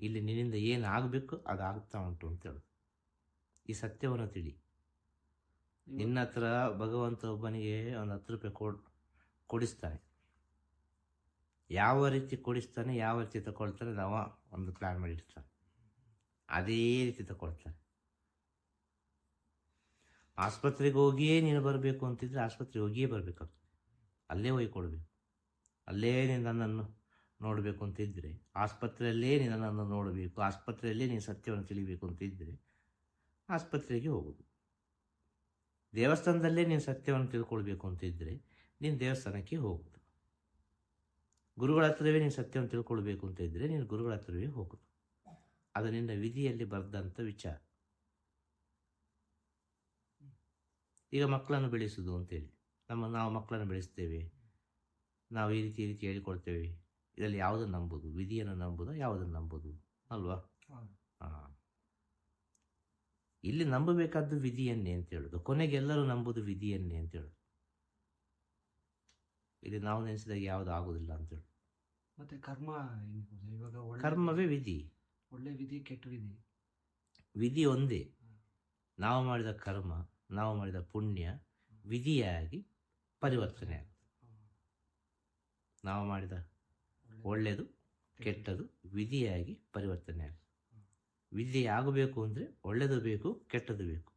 ಇಲ್ಲಿ ನಿನ್ನಿಂದ ಏನು ಆಗಬೇಕು ಅದು ಆಗ್ತಾ ಉಂಟು ಅಂತ ಹೇಳೋದು ಈ ಸತ್ಯವನ್ನು ತಿಳಿ. ನಿನ್ನ ಹತ್ರ ಭಗವಂತ ಒಬ್ಬನಿಗೆ ಒಂದು ಹತ್ತು ರೂಪಾಯಿ ಕೊಡ್ ಕೊಡಿಸ್ತಾನೆ. ಯಾವ ರೀತಿ ಕೊಡಿಸ್ತಾನೆ ಯಾವ ರೀತಿ ತಗೊಳ್ತಾನೆ ನಾವು ಒಂದು ಪ್ಲ್ಯಾನ್ ಮಾಡಿರ್ತಾನೆ. ಅದೇ ರೀತಿ ತಗೊಳ್ತಾನೆ. ಆಸ್ಪತ್ರೆಗೆ ಹೋಗಿಯೇ ನೀನು ಬರಬೇಕು ಅಂತಿದ್ರೆ ಆಸ್ಪತ್ರೆಗೆ ಹೋಗಿಯೇ ಬರಬೇಕಾಗ್ತದೆ. ಅಲ್ಲೇ ಹೋಗಿ ಕೊಡಬೇಕು ಅಲ್ಲೇ ನೀನು ನನ್ನನ್ನು ನೋಡಬೇಕು ಅಂತಿದ್ದರೆ ಆಸ್ಪತ್ರೆಯಲ್ಲೇ ನಿನ್ನನ್ನು ನೋಡಬೇಕು, ಆಸ್ಪತ್ರೆಯಲ್ಲೇ ನೀನು ಸತ್ಯವನ್ನು ತಿಳಿಬೇಕು ಅಂತಿದ್ದರೆ ಆಸ್ಪತ್ರೆಗೆ ಹೋಗುದು. ದೇವಸ್ಥಾನದಲ್ಲೇ ನೀನು ಸತ್ಯವನ್ನು ತಿಳ್ಕೊಳ್ಬೇಕು ಅಂತಿದ್ದರೆ ನೀನು ದೇವಸ್ಥಾನಕ್ಕೆ ಹೋಗುದು. ಗುರುಗಳ ಹತ್ರವೇ ನೀನು ಸತ್ಯವನ್ನು ತಿಳ್ಕೊಳ್ಬೇಕು ಅಂತ ಇದ್ದರೆ ನೀನು ಗುರುಗಳ ಹತ್ರವೇ ಹೋಗುದು. ಅದು ನಿನ್ನ ವಿಧಿಯಲ್ಲಿ ಬರೆದಂಥ ವಿಚಾರ. ಈಗ ಮಕ್ಕಳನ್ನು ಬೆಳೆಸುವುದು ಅಂತೇಳಿ ನಮ್ಮ ನಾವು ಮಕ್ಕಳನ್ನು ಬೆಳೆಸ್ತೇವೆ. ನಾವು ಈ ರೀತಿ ಈ ರೀತಿ ಹೇಳಿಕೊಳ್ತೇವೆ ಇದರಲ್ಲಿ ಯಾವುದನ್ನು ನಂಬೋದು? ವಿಧಿಯನ್ನು ನಂಬೋದು? ಯಾವುದನ್ನು ನಂಬೋದು? ಅಲ್ವಾ? ಹಾಂ. ಇಲ್ಲಿ ನಂಬಬೇಕಾದ್ದು ವಿಧಿಯನ್ನೇ ಅಂತ ಹೇಳೋದು. ಕೊನೆಗೆ ಎಲ್ಲರೂ ನಂಬುದು ವಿಧಿಯನ್ನೇ ಅಂತ ಹೇಳೋದು. ಇಲ್ಲಿ ನಾವು ನೆನೆಸಿದಾಗ ಯಾವುದು ಆಗೋದಿಲ್ಲ ಅಂತ ಹೇಳಿ ಮತ್ತೆ ಕರ್ಮ ಇವಾಗ ಕರ್ಮವೇ ವಿಧಿ. ಒಳ್ಳೆ ವಿಧಿ ಕೆಟ್ಟ ವಿಧಿ. ವಿಧಿ ಒಂದೇ. ನಾವು ಮಾಡಿದ ಕರ್ಮ ನಾವು ಮಾಡಿದ ಪುಣ್ಯ ವಿಧಿಯಾಗಿ ಪರಿವರ್ತನೆ ಆಗುತ್ತೆ ನಾವು ಮಾಡಿದ ಒಳ್ಳೆಯದು, ಕೆಟ್ಟದು ವಿಧಿಯಾಗಿ ಪರಿವರ್ತನೆ ಆಗುತ್ತೆ. ವಿಧಿ ಆಗಬೇಕು ಅಂದರೆ ಒಳ್ಳೆಯದು ಬೇಕು, ಕೆಟ್ಟದು ಬೇಕು.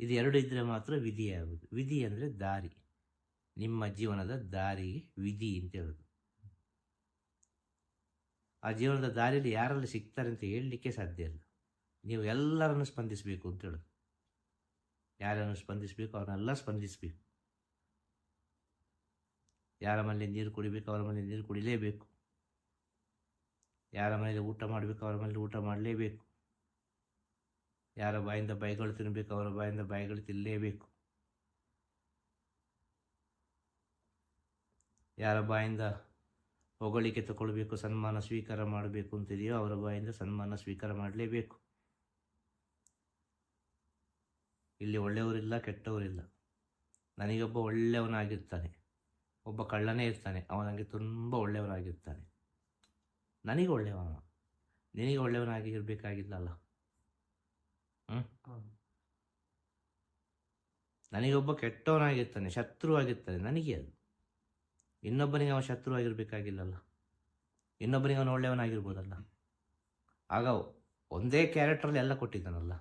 ಇದು ಎರಡು ಇದ್ದರೆ ಮಾತ್ರ ವಿಧಿ ಆಗೋದು ವಿಧಿ ಅಂದರೆ ದಾರಿ. ನಿಮ್ಮ ಜೀವನದ ದಾರಿಗೆ ವಿಧಿ ಅಂತ ಹೇಳೋದು. ಆ ಜೀವನದ ದಾರಿಯಲ್ಲಿ ಯಾರಲ್ಲಿ ಸಿಗ್ತಾರೆ ಅಂತ ಹೇಳಲಿಕ್ಕೆ ಸಾಧ್ಯ ಇಲ್ಲ. ನೀವು ಎಲ್ಲರನ್ನು ಸ್ಪಂದಿಸಬೇಕು ಅಂತ ಹೇಳೋದು. ಯಾರನ್ನು ಸ್ಪಂದಿಸಬೇಕು ಅವನ್ನೆಲ್ಲ ಸ್ಪಂದಿಸಬೇಕು. ಯಾರ ಮನೆಯಲ್ಲಿ ನೀರು ಕುಡಿಬೇಕು, ಅವರ ಮನೆಯಲ್ಲಿ ನೀರು ಕುಡಿಲೇಬೇಕು. ಯಾರ ಮನೆಯಲ್ಲಿ ಊಟ ಮಾಡಬೇಕು, ಅವರ ಮನೆಯಲ್ಲಿ ಊಟ ಮಾಡಲೇಬೇಕು. ಯಾರ ಬಾಯಿಂದ ಬಾಯಿಗಳು ತಿನ್ನಬೇಕು ಅವರ ಬಾಯಿಂದ ಬಾಯಿಗಳು ತಿನ್ನಲೇಬೇಕು ಯಾರ ಬಾಯಿಂದ ಹೊಗಳಿಕೆ ತಗೊಳ್ಬೇಕು, ಸನ್ಮಾನ ಸ್ವೀಕಾರ ಮಾಡಬೇಕು ಅಂತಿದೆಯೋ ಅವರ ಬಾಯಿಂದ ಸನ್ಮಾನ ಸ್ವೀಕಾರ ಮಾಡಲೇಬೇಕು. ಇಲ್ಲಿ ಒಳ್ಳೆಯವರಿಲ್ಲ, ಕೆಟ್ಟವರಿಲ್ಲ. ನನಗೊಬ್ಬ ಒಳ್ಳೆಯವನಾಗಿರ್ತಾನೆ. ಒಬ್ಬ ಕಳ್ಳನೇ ಇರ್ತಾನೆ. ಅವ ನನಗೆ ತುಂಬ ಒಳ್ಳೆಯವನಾಗಿರ್ತಾನೆ. ನನಗೆ ಒಳ್ಳೆಯವನ? ನಿನಗೆ ಒಳ್ಳೆಯವನಾಗಿ ಇರಬೇಕಾಗಿಲ್ಲಲ್ಲ. ಹ್ಞೂ ನನಗೊಬ್ಬ ಕೆಟ್ಟವನಾಗಿರ್ತಾನೆ ಶತ್ರುವಾಗಿರ್ತಾನೆ. ನನಗೆ ಅದು. ಇನ್ನೊಬ್ಬನಿಗೆ ಶತ್ರು ಶತ್ರುವಾಗಿರ್ಬೇಕಾಗಿಲ್ಲಲ್ಲ. ಇನ್ನೊಬ್ಬನಿಗೆ ಅವನು ಒಳ್ಳೆಯವನಾಗಿರ್ಬೋದಲ್ಲ. ಆಗ ಒಂದೇ ಕ್ಯಾರೆಕ್ಟ್ರಲ್ಲಿ ಎಲ್ಲ ಕೊಟ್ಟಿದ್ದಾನಲ್ಲ.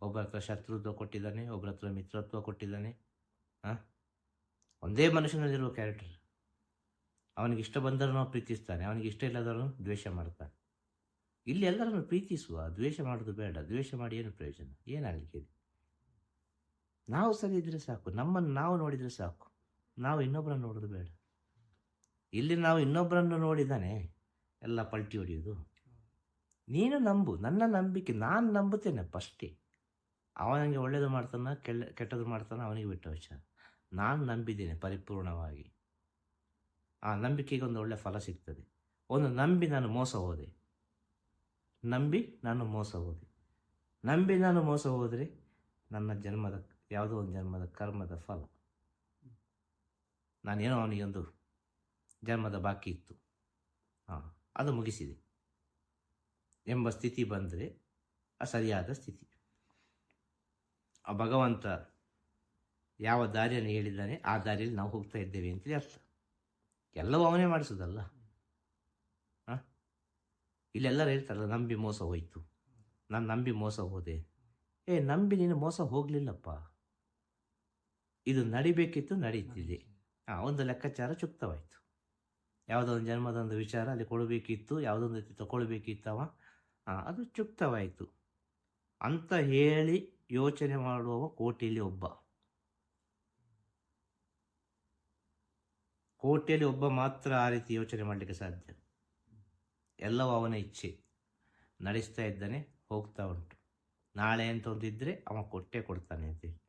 ಒಬ್ಬರ ಹತ್ರ ಶತ್ರುತ್ವ ಕೊಟ್ಟಿದ್ದಾನೆ ಒಬ್ಬರ ಹತ್ರ ಮಿತ್ರತ್ವ ಕೊಟ್ಟಿದ್ದಾನೆ. ಹಾಂ? ಒಂದೇ ಮನುಷ್ಯನಲ್ಲಿರುವ ಕ್ಯಾರೆಕ್ಟರ್ ಅವನಿಗೆ ಇಷ್ಟ ಬಂದರೂ ಪ್ರೀತಿಸ್ತಾನೆ, ಅವನಿಗೆ ಇಷ್ಟ ಇಲ್ಲದವರನ್ನು ದ್ವೇಷ ಮಾಡ್ತಾನೆ. ಇಲ್ಲಿ ಎಲ್ಲರನ್ನು ಪ್ರೀತಿಸುವ, ದ್ವೇಷ ಮಾಡೋದು ಬೇಡ, ದ್ವೇಷ ಮಾಡಿ ಏನು ಪ್ರಯೋಜನ? ಏನಾಗಲಿಕ್ಕೆ ಇದೆ? ನಾವು ಸರಿ ಇದ್ರೆ ಸಾಕು, ನಮ್ಮನ್ನು ನಾವು ನೋಡಿದರೆ ಸಾಕು. ನಾವು ಇನ್ನೊಬ್ಬರನ್ನು ನೋಡೋದು ಬೇಡ. ಇಲ್ಲಿ ನಾವು ಇನ್ನೊಬ್ಬರನ್ನು ನೋಡಿದಾನೆ ಎಲ್ಲ ಪಲ್ಟಿ ಹೊಡೆಯೋದು. ನೀನು ನಂಬು, ನನ್ನ ನಂಬಿಕೆ, ನಾನು ನಂಬುತ್ತೇನೆ ಅಷ್ಟೇ ಅವನಿಗೆ ಒಳ್ಳೇದು ಮಾಡ್ತಾನ, ಕೆಳ್ಳ, ಕೆಟ್ಟದ್ದು ಮಾಡ್ತಾನೆ, ಅವನಿಗೆ ಬಿಟ್ಟ ವಿಚಾರ. ನಾನು ನಂಬಿದ್ದೇನೆ ಪರಿಪೂರ್ಣವಾಗಿ. ಆ ನಂಬಿಕೆಗೆ ಒಂದು ಒಳ್ಳೆಯ ಫಲ ಸಿಗ್ತದೆ. ಒಂದು ನಂಬಿ ನಾನು ಮೋಸ ಹೋದೆ. ನಂಬಿ ನಾನು ಮೋಸ ಹೋದೆ. ನಂಬಿ ನಾನು ಮೋಸ ಹೋದರೆ ನನ್ನ ಜನ್ಮದ ಯಾವುದೋ ಒಂದು ಜನ್ಮದ ಕರ್ಮದ ಫಲ. ನಾನೇನೋ ಅವನಿಗೊಂದು ಜನ್ಮದ ಬಾಕಿ ಇತ್ತು. ಹಾಂ ಅದು ಮುಗಿಸಿದೆ. ಎಂಬ ಸ್ಥಿತಿ ಬಂದರೆ ಸರಿಯಾದ ಸ್ಥಿತಿ. ಆ ಭಗವಂತ ಯಾವ ದಾರಿಯನ್ನು ಹೇಳಿದ್ದಾನೆ, ಆ ದಾರಿಯಲ್ಲಿ ನಾವು ಹೋಗ್ತಾ ಇದ್ದೇವೆ ಅಂತ ಅರ್ಥ. ಎಲ್ಲವೂ ಅವನೇ ಮಾಡಿಸೋದಲ್ಲ. ಹಾಂ? ಇಲ್ಲೆಲ್ಲರೂ ಹೇಳ್ತಾರಲ್ಲ, ನಂಬಿ ಮೋಸ ಹೋಯಿತು. ನಾನು ನಂಬಿ ಮೋಸ ಹೋದೆ. ಏ, ನಂಬಿ ನೀನು ಮೋಸ ಹೋಗಲಿಲ್ಲಪ್ಪ. ಇದು ನಡಿಬೇಕಿತ್ತು, ನಡೀತಿದೆ. ಹಾಂ ಒಂದು ಲೆಕ್ಕಾಚಾರ ಚುಕ್ತವಾಯಿತು ಯಾವುದೋ ಒಂದು ಜನ್ಮದೊಂದು ವಿಚಾರ ಅಲ್ಲಿ ಕೊಡಬೇಕಿತ್ತು ಯಾವುದೊಂದು ತಗೊಳ್ಬೇಕಿತ್ತವ ಹಾಂ ಅದು ಚುಕ್ತವಾಯಿತು ಅಂತ ಹೇಳಿ ಯೋಚನೆ ಮಾಡುವವ ಕೋಟಿಲಿ ಒಬ್ಬ. ಕೋಟಿಯಲ್ಲಿ ಒಬ್ಬ ಮಾತ್ರ ಆ ರೀತಿ ಯೋಚನೆ ಮಾಡಲಿಕ್ಕೆ ಸಾಧ್ಯ. ಎಲ್ಲವೂ ಅವನ ಇಚ್ಛೆ. ನಡೆಸ್ತಾ ಇದ್ದಾನೆ, ಹೋಗ್ತಾ ಉಂಟು. ನಾಳೆ ಅಂತ ಒಂದಿದ್ದರೆ ಅವ ಕೊಟ್ಟೆ ಕೊಡ್ತಾನೆ ಅಂತೇಳಿ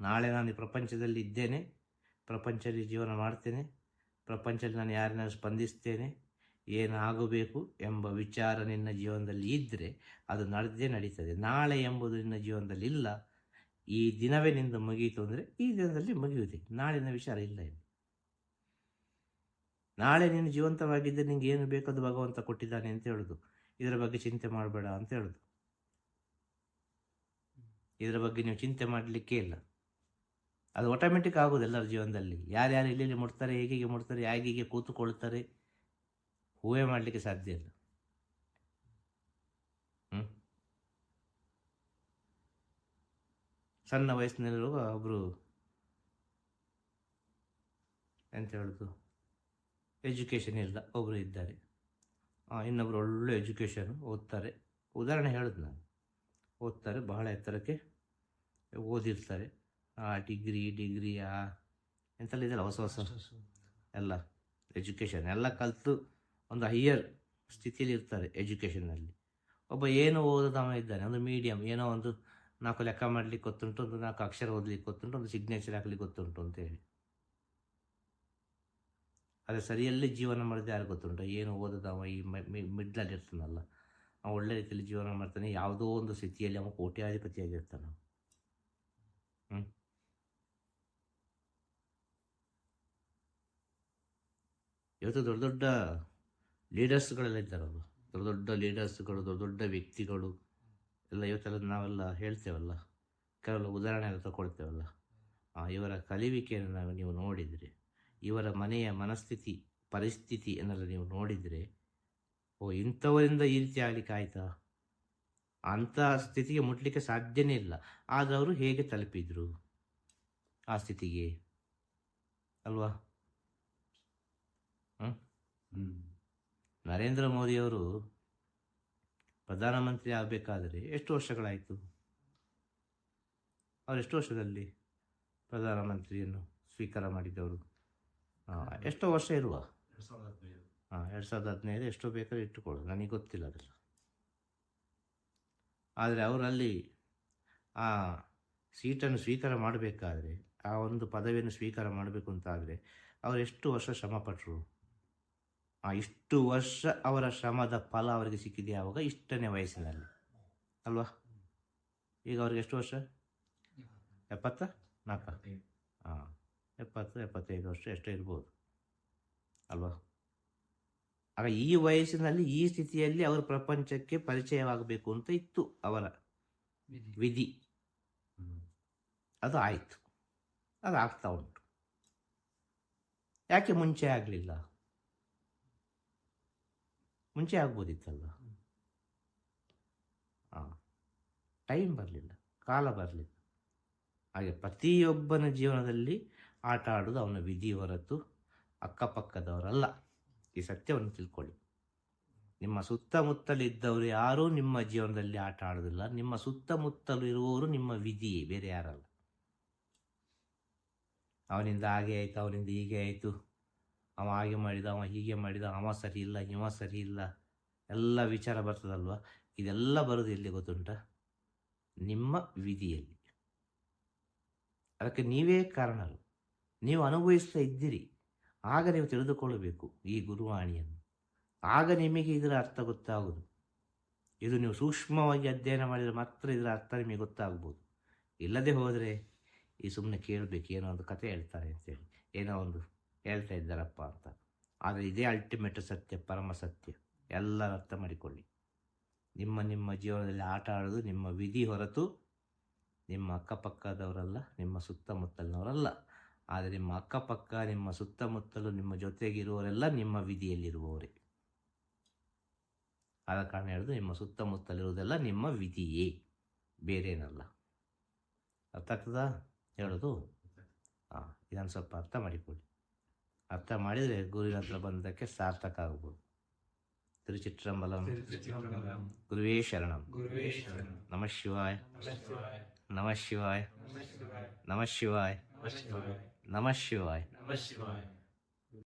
ನಾಳೆ ನಾನು ಪ್ರಪಂಚದಲ್ಲಿ ಇದ್ದೇನೆ, ಪ್ರಪಂಚದಲ್ಲಿ ಜೀವನ ಮಾಡ್ತೇನೆ, ಪ್ರಪಂಚದಲ್ಲಿ ನಾನು ಯಾರನ್ನಾರು ಸ್ಪಂದಿಸ್ತೇನೆ ಏನಾಗಬೇಕು ಎಂಬ ವಿಚಾರ ನಿನ್ನ ಜೀವನದಲ್ಲಿ ಇದ್ದರೆ ಅದು ನಡೆದೇ ನಡೀತದೆ. ನಾಳೆ ಎಂಬುದು ನಿನ್ನ ಜೀವನದಲ್ಲಿ ಇಲ್ಲ ಈ ದಿನವೇ ನಿಂದು ಮುಗಿಯಿತು ಅಂದರೆ ಈ ದಿನದಲ್ಲಿ ಮುಗಿಯುತ್ತೆ ನಾಳಿನ ವಿಚಾರ ಇಲ್ಲ ಇಲ್ಲಿ. ನಾಳೆ ನೀನು ಜೀವಂತವಾಗಿದ್ದರೆ ನಿಂಗೆ ಏನು ಬೇಕದು ಭಗವಂತ ಕೊಟ್ಟಿದ್ದಾನೆ ಅಂತ ಹೇಳೋದು. ಇದರ ಬಗ್ಗೆ ಚಿಂತೆ ಮಾಡಬೇಡ ಅಂತ ಹೇಳೋದು. ಇದರ ಬಗ್ಗೆ ನೀವು ಚಿಂತೆ ಮಾಡಲಿಕ್ಕೆ ಇಲ್ಲ. ಅದು ಆಟೋಮೆಟಿಕ್ ಆಗೋದು ಎಲ್ಲರ ಜೀವನದಲ್ಲಿ. ಯಾರ್ಯಾರು ಇಲ್ಲಿ ಮುಟ್ತಾರೆ ಹೇಗೆ ಮುಟ್ತಾರೆ ಹೇಗೆ ಕೂತುಕೊಳ್ತಾರೆ ಹೂವೇ ಮಾಡಲಿಕ್ಕೆ ಸಾಧ್ಯ ಇಲ್ಲ. ಸಣ್ಣ ವಯಸ್ಸಿನಲ್ಲಿರುವ ಒಬ್ಬರು ಎಂತ ಹೇಳೋದು ಎಜುಕೇಷನ್ ಇಲ್ಲ ಒಬ್ಬರು ಇದ್ದಾರೆ. ಇನ್ನೊಬ್ಬರು ಇನ್ನೊಬ್ರು ಒಳ್ಳೆ ಎಜುಕೇಷನ್ ಓದ್ತಾರೆ. ಉದಾಹರಣೆ ಹೇಳೋದು ನಾನು. ಓದ್ತಾರೆ ಬಹಳ ಎತ್ತರಕ್ಕೆ ಓದಿರ್ತಾರೆ. ಆ ಡಿಗ್ರಿ ಡಿಗ್ರಿ ಆ ಎಂತೆಲ್ಲ ಇದೆಯಲ್ಲ ಹೊಸ ಹೊಸ ಎಲ್ಲ ಎಜುಕೇಷನ್ ಎಲ್ಲ ಕಲಿತು ಒಂದು ಹೈಯರ್ ಸ್ಥಿತಿಯಲ್ಲಿ ಇರ್ತಾರೆ ಎಜುಕೇಷನ್ನಲ್ಲಿ ಒಬ್ಬ ಏನು ಓದದವ ಇದ್ದಾನೆ ಒಂದು ಮೀಡಿಯಮ್ ಏನೋ ಒಂದು ನಾಲ್ಕು ಲೆಕ್ಕ ಮಾಡಲಿಕ್ಕೆ ಗೊತ್ತುಂಟು ಒಂದು ನಾಲ್ಕು ಅಕ್ಷರ ಓದಲಿಕ್ಕೆ ಗೊತ್ತುಂಟು ಒಂದು ಸಿಗ್ನೇಚರ್ ಹಾಕ್ಲಿಕ್ಕೆ ಗೊತ್ತುಂಟು ಅಂತ ಹೇಳಿ ಅದೇ ಸರಿಯಲ್ಲಿ ಜೀವನ ಮಾಡಿದ್ರೆ ಯಾರು ಗೊತ್ತುಂಟು ಏನು ಓದದವ ಈ ಮಿಡ್ಲಲ್ಲಿ ಇರ್ತಾನಲ್ಲ ಅವ ಒಳ್ಳೆ ರೀತಿಯಲ್ಲಿ ಜೀವನ ಮಾಡ್ತಾನೆ ಯಾವುದೋ ಒಂದು ಸ್ಥಿತಿಯಲ್ಲಿ ಅವ ಕೋಟ್ಯಾಧಿಪತಿಯಾಗಿರ್ತಾನೆ ಹ್ಞೂ ಇವತ್ತು ದೊಡ್ಡ ದೊಡ್ಡ ಲೀಡರ್ಸ್ಗಳೆಲ್ಲ ಇದ್ದಾರಲ್ಲ ದೊಡ್ಡ ದೊಡ್ಡ ಲೀಡರ್ಸ್ಗಳು ದೊಡ್ಡ ದೊಡ್ಡ ವ್ಯಕ್ತಿಗಳು ಎಲ್ಲ ಇವತ್ತೆಲ್ಲ ನಾವೆಲ್ಲ ಹೇಳ್ತೇವಲ್ಲ. ಕೆಲವು ಉದಾಹರಣೆ ಎಲ್ಲ ತಗೊಳ್ತೇವಲ್ಲ ಆ, ಇವರ ಕಲಿವಿಕೆಯನ್ನು ನಾವು ನೀವು ನೋಡಿದರೆ ಇವರ ಮನೆಯ ಮನಸ್ಥಿತಿ ಪರಿಸ್ಥಿತಿ ಎನ್ನೆಲ್ಲ ನೀವು ನೋಡಿದರೆ ಓ ಇಂಥವರಿಂದ ಈ ರೀತಿ ಆಗ್ಲಿಕ್ಕೆ ಆಯ್ತಾ? ಅಂಥ ಸ್ಥಿತಿಗೆ ಮುಟ್ಲಿಕ್ಕೆ ಸಾಧ್ಯನೇ ಇಲ್ಲ. ಆದರೆ ಅವರು ಹೇಗೆ ತಲುಪಿದರು ಆ ಸ್ಥಿತಿಗೆ? ಅಲ್ವಾ? ನರೇಂದ್ರ ಮೋದಿಯವರು ಪ್ರಧಾನಮಂತ್ರಿ ಆಗಬೇಕಾದರೆ ಎಷ್ಟು ವರ್ಷಗಳಾಯಿತು? ಅವರು ಎಷ್ಟು ವರ್ಷದಲ್ಲಿ ಪ್ರಧಾನಮಂತ್ರಿಯನ್ನು ಸ್ವೀಕಾರ ಮಾಡಿದ್ದವರು ಎಷ್ಟೋ ವರ್ಷ ಇರುವ? ಹಾಂ ಎರಡು ಸಾವಿರದ ಹದಿನೈದು ಎಷ್ಟೋ ಬೇಕಾದ್ರೆ ಇಟ್ಟುಕೊಳ್ಳು ನನಗೆ ಗೊತ್ತಿಲ್ಲ ಅದೆಲ್ಲ. ಆದರೆ ಅವರಲ್ಲಿ ಆ ಸೀಟನ್ನು ಸ್ವೀಕಾರ ಮಾಡಬೇಕಾದ್ರೆ ಆ ಒಂದು ಪದವಿಯನ್ನು ಸ್ವೀಕಾರ ಮಾಡಬೇಕು ಅಂತಾದರೆ ಅವರು ಎಷ್ಟು ವರ್ಷ ಶ್ರಮಪಟ್ಟರು ಆ ಇಷ್ಟು ವರ್ಷ ಅವರ ಶ್ರಮದ ಫಲ ಅವರಿಗೆ ಸಿಕ್ಕಿದೆ ಯಾವಾಗ ಇಷ್ಟನೇ ವಯಸ್ಸಿನಲ್ಲಿ. ಅಲ್ವಾ? ಈಗ ಅವ್ರಿಗೆ ಎಷ್ಟು ವರ್ಷ? ಎಪ್ಪತ್ತ? ನಾಲ್ಕ. ಹಾಂ ಎಪ್ಪತ್ತು ಎಪ್ಪತ್ತೈದು ವರ್ಷ ಎಷ್ಟೋ ಇರ್ಬೋದು. ಅಲ್ವಾ? ಆಗ ಈ ವಯಸ್ಸಿನಲ್ಲಿ ಈ ಸ್ಥಿತಿಯಲ್ಲಿ ಅವರು ಪ್ರಪಂಚಕ್ಕೆ ಪರಿಚಯವಾಗಬೇಕು ಅಂತ ಇತ್ತು ಅವರ ವಿಧಿ. ಅದು ಆಯಿತು. ಅದು ಆಗ್ತಾ ಉಂಟು. ಯಾಕೆ ಮುಂಚೆ ಆಗಲಿಲ್ಲ? ಮುಂಚೆ ಆಗ್ಬೋದಿತ್ತಲ್ಲ ಹಾಂ ಟೈಮ್ ಬರಲಿಲ್ಲ, ಕಾಲ ಬರಲಿಲ್ಲ. ಹಾಗೆ ಪ್ರತಿಯೊಬ್ಬನ ಜೀವನದಲ್ಲಿ ಆಟ ಆಡೋದು ಅವನ ವಿಧಿ ಹೊರತು ಅಕ್ಕಪಕ್ಕದವರಲ್ಲ. ಈ ಸತ್ಯವನ್ನು ತಿಳ್ಕೊಳ್ಳಿ. ನಿಮ್ಮ ಸುತ್ತಮುತ್ತಲಿದ್ದವರು ಯಾರೂ ನಿಮ್ಮ ಜೀವನದಲ್ಲಿ ಆಟ ಆಡೋದಿಲ್ಲ ನಿಮ್ಮ ಸುತ್ತಮುತ್ತಲು ಇರುವವರು ನಿಮ್ಮ ವಿಧಿಯೇ, ಬೇರೆ ಯಾರಲ್ಲ. ಅವನಿಂದ ಹಾಗೆ ಆಯಿತು, ಅವನಿಂದ ಹೀಗೆ ಆಯಿತು. ಅವ ಹಾಗೆ ಮಾಡಿದ, ಅವ ಹೀಗೆ ಮಾಡಿದ, ಅವ ಸರಿ ಇಲ್ಲ, ಇವ ಸರಿ ಇಲ್ಲ, ಎಲ್ಲ ವಿಚಾರ ಬರ್ತದಲ್ವ? ಇದೆಲ್ಲ ಬರೋದು ಎಲ್ಲಿ ಗೊತ್ತುಂಟ? ನಿಮ್ಮ ವಿಧಿಯಲ್ಲಿ. ಅದಕ್ಕೆ ನೀವೇ ಕಾರಣರು. ನೀವು ಅನುಭವಿಸ್ತಾ ಇದ್ದೀರಿ. ಆಗ ನೀವು ತಿಳಿದುಕೊಳ್ಳಬೇಕು ಈ ಗುರುವಾಣಿಯನ್ನು. ಆಗ ನಿಮಗೆ ಇದರ ಅರ್ಥ ಗೊತ್ತಾಗೋದು. ಇದು ನೀವು ಸೂಕ್ಷ್ಮವಾಗಿ ಅಧ್ಯಯನ ಮಾಡಿದರೆ ಮಾತ್ರ ಇದರ ಅರ್ಥ ನಿಮಗೆ ಗೊತ್ತಾಗ್ಬೋದು. ಇಲ್ಲದೆ ಹೋದರೆ ಈ ಸುಮ್ಮನೆ ಕೇಳಬೇಕು, ಏನೋ ಒಂದು ಕತೆ ಹೇಳ್ತಾರೆ ಅಂತೇಳಿ. ಏನೋ ಒಂದು ಹೇಳ್ತಾ ಇದ್ದಾರಪ್ಪ ಅಂತ. ಆದರೆ ಇದೇ ಅಲ್ಟಿಮೇಟ್ ಸತ್ಯ ಪರಮ ಸತ್ಯ. ಎಲ್ಲರ ಅರ್ಥ ಮಾಡಿಕೊಳ್ಳಿ. ನಿಮ್ಮ ನಿಮ್ಮ ಜೀವನದಲ್ಲಿ ಆಟ ಆಡೋದು ನಿಮ್ಮ ವಿಧಿ ಹೊರತು ನಿಮ್ಮ ಅಕ್ಕಪಕ್ಕದವರಲ್ಲ ನಿಮ್ಮ ಸುತ್ತಮುತ್ತಲಿನವರಲ್ಲ. ಆದರೆ ನಿಮ್ಮ ಅಕ್ಕಪಕ್ಕ ನಿಮ್ಮ ಸುತ್ತಮುತ್ತಲು ನಿಮ್ಮ ಜೊತೆಗಿರುವವರೆಲ್ಲ ನಿಮ್ಮ ವಿಧಿಯಲ್ಲಿರುವವರೇ. ಆದ ಕಾರಣ ಹೇಳೋದು ನಿಮ್ಮ ಸುತ್ತಮುತ್ತಲಿರುವುದೆಲ್ಲ ನಿಮ್ಮ ವಿಧಿಯೇ. ಬೇರೇನಲ್ಲ. ಅರ್ಥ ಆಗ್ತದಾ? ಹೇಳೋದು? ಹಾಂ ಇದನ್ನು ಸ್ವಲ್ಪ ಅರ್ಥ ಮಾಡಿಕೊಳ್ಳಿ. ಅರ್ಥ ಮಾಡಿದರೆ ಗುರುವಿನ ಹತ್ರ ಬಂದಕ್ಕೆ ಸಾರ್ಥಕ ಆಗ್ಬೋದು. ತಿರುಚಿಟ್ರಂಬಲಂ ಗುರುವೇ ಶರಣಂ. ಗುರುವೇ ಶರಣಂ. ನಮಃ ಶಿವಾಯ. ನಮಃ ಶಿವಾಯ. ನಮಃ ಶಿವಾಯ. ನಮಃ ಶಿವಾಯ.